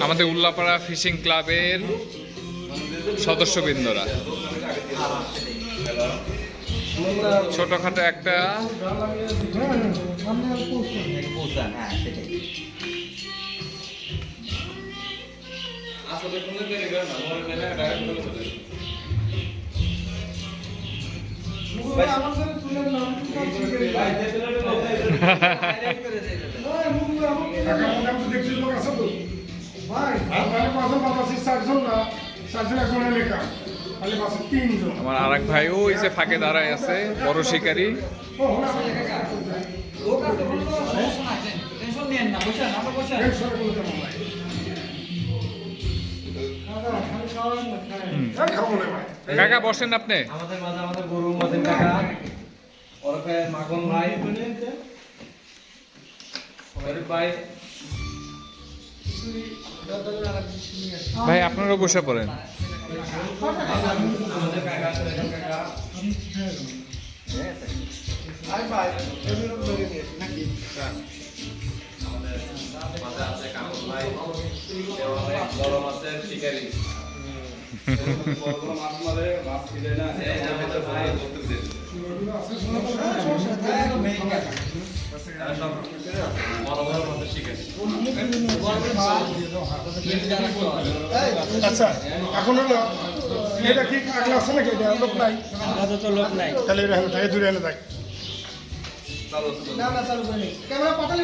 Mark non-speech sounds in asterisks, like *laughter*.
আমাদের উল্লাপাড়া ফিশিং ক্লাবের সদস্যবৃন্দরা। ছোটখাটো একটা *laughs* *laughs* আমার আর এক ভাই ওই যে ফাঁকে দাঁড়ায় আছে, বড় শিকারী। কাকা, বসেন আপনি। আমাদের মাঝে আমাদের গরু মতিন কাকা, ওরফে মাখন ভাই। ভাই আপনারাও বসে পড়েন। আমাদের আছে কামল ভাই মাছের শিকারী। আচ্ছা এখন হলো এটা কি আগলা আছে নাকি? এটা লোক নাই। তো লোক নাই। তাহলে থাকে দূরে চলো ক্যামেরা পাঠালে